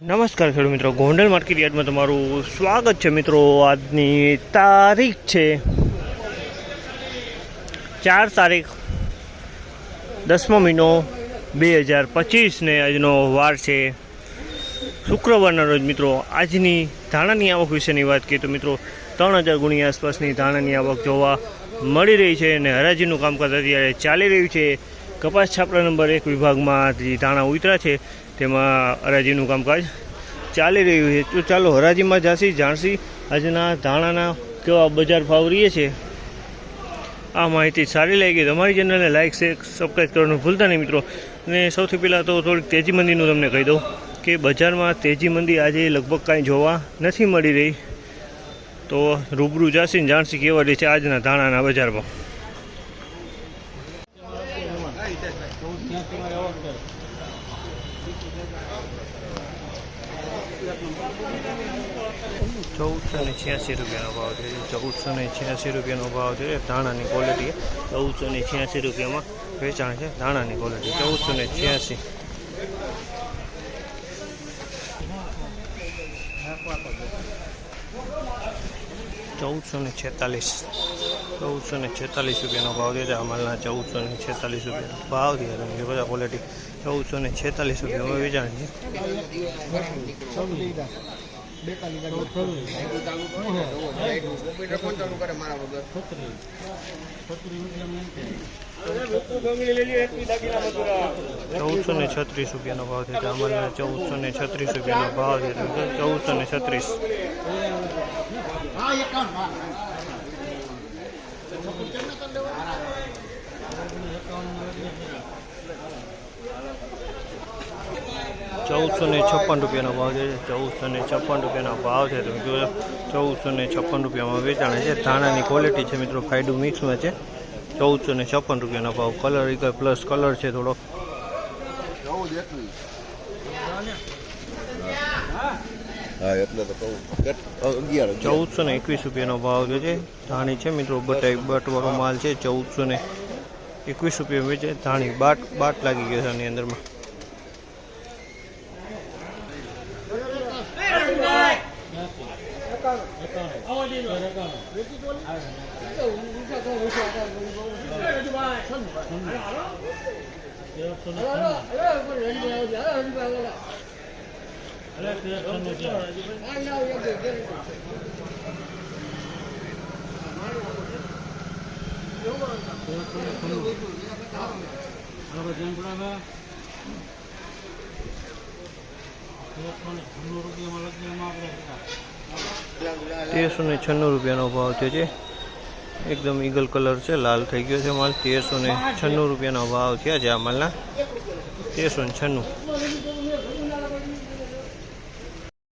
નમસ્કાર ખેડૂત મિત્રો, ગોંડલ માર્કેટ યાર્ડમાં તમારું સ્વાગત છે મિત્રો. આજની તારીખ છે ચાર તારીખ, દસમો મહિનો બે હજાર પચીસને આજનો વાર છે શુક્રવારના રોજ મિત્રો. આજની ધાણાની આવક વિશેની વાત કરીએ તો મિત્રો, ત્રણ હજાર ગુણી આસપાસની ધાણાની આવક જોવા મળી રહી છે અને હરાજીનું કામકાજ અત્યારે ચાલી રહ્યું છે. કપાસ છાપરા નંબર એક વિભાગમાં જે ધાણા ઉતરા છે, તેમાં હરાજીનું કામકાજ ચાલી રહ્યું છે. તો ચાલો હરાજીમાં જાસી, જાણસી આજના ધાણાના કેવા બજાર ભાવ રહીએ છે. આ માહિતી સારી લાગી તમારી ચેનલને લાઇક શેર સબસ્ક્રાઈબ કરવાનું ભૂલતા નહીં મિત્રો. અને સૌથી પહેલાં તો થોડીક તેજી મંદીનું તમને કહી દઉં કે બજારમાં તેજી મંદી આજે લગભગ કાંઈ જોવા નથી મળી રહી. તો રૂબરૂ જાસીને જાણસી કેવા રહી છે આજના ધાણાના બજાર ભાવ. ચૌદસો ને છ્યાસી રૂપિયાનો ભાવ છે. ચૌદસો ને છ્યાસી રૂપિયાનો ભાવ છે. ધાણાની ક્વોલિટી ચૌદસો ને છ્યાસી રૂપિયામાં વેચાણ છે ધાણાની ક્વોલિટી ચૌદસો ને છ્યાસી. ચૌદસો ને છેતાલીસ. ચૌદસો ને છેતાલીસ રૂપિયાનો ભાવ છે. અમાલના ચૌદસો ને છેતાલીસ રૂપિયાનો ભાવ છે. તમે બધા ક્વોલિટી ચૌદસો ને છેતાલીસ રૂપિયામાં વેચાણ છે. ચૌદસો ને છત્રીસ રૂપિયાનો ભાવ છે. અમાલના ચૌદસો ને છત્રીસ રૂપિયાનો ભાવ છે. ચૌદસો ને છત્રીસ. ચૌદસો ને છપ્પન રૂપિયાનો ભાવ છે. ચૌદસો ને છપ્પન રૂપિયાનો ભાવ છે. તમે જોયો ચૌદસો ને છપ્પન રૂપિયામાં વેચાણ છે. ધાણાની ક્વોલિટી છે મિત્રો ફાયડું મિક્સમાં છે. ચૌદસો ને છપ્પન રૂપિયાનો ભાવ. કલર એક પ્લસ કલર છે થોડો. ચૌદસો ને એકવીસ રૂપિયાનો ભાવ જો છે. ધાણી છે મિત્રો બટાઈ બટવાળો માલ છે. ચૌદસો ને એકવીસ રૂપિયા વેચે ધાણી બાટ બાટ લાગી ગયો છે આની અંદરમાં. રૂપિયામાં લગ્નમાં આપણે તેરસો ને છન્નું રૂપિયાનો ભાવ થયો છે. એકદમ ઈગલ કલર છે, લાલ થઈ ગયો છે માલ. તેરસો ને છન્નું રૂપિયાનો ભાવ થયા છે આ માલના. તેરસો ને છન્નું.